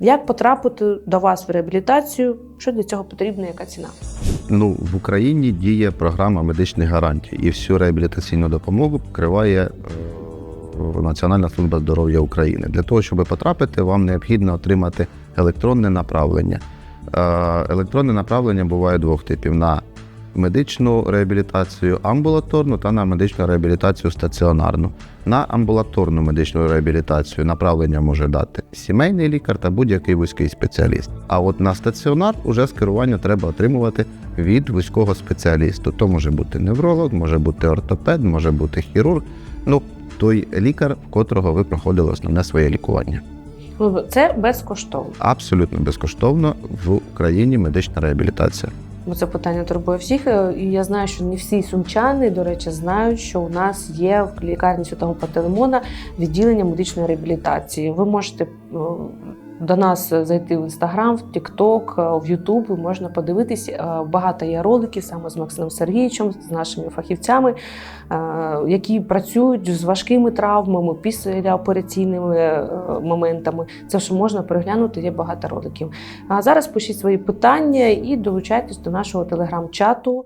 Як потрапити до вас в реабілітацію? Що для цього потрібно? Яка ціна? Ну, в Україні діє програма медичних гарантій, і всю реабілітаційну допомогу покриває е, Національна служба здоров'я України. Для того, щоб потрапити, вам необхідно отримати електронне направлення. Е, Електронне направлення буває двох типів: на медичну реабілітацію амбулаторну та на медичну реабілітацію стаціонарну. На амбулаторну медичну реабілітацію направлення може дати сімейний лікар та будь-який вузький спеціаліст. А от на стаціонар уже скерування треба отримувати від вузького спеціалісту. То може бути невролог, може бути ортопед, може бути хірург. Ну, той лікар, в котрого ви проходили основне своє лікування. Це безкоштовно. Абсолютно безкоштовно в Україні медична реабілітація. Бо це питання турбує всіх. е, І я знаю, що не всі сумчани, до речі, знають, що у нас є в лікарні Святого Пантелеймона відділення медичної реабілітації. Ви можете е, до нас зайти в інстаграм, в Тікток, в Ютуб. Можна подивитись. Е, Багато є роликів саме з Максимом Сергійовичем, з нашими фахівцями, е, які працюють з важкими травмами, післяопераційними е, моментами. Це що можна переглянути. Є багато роликів. А зараз пишіть свої питання і долучайтесь до нашого телеграм-чату.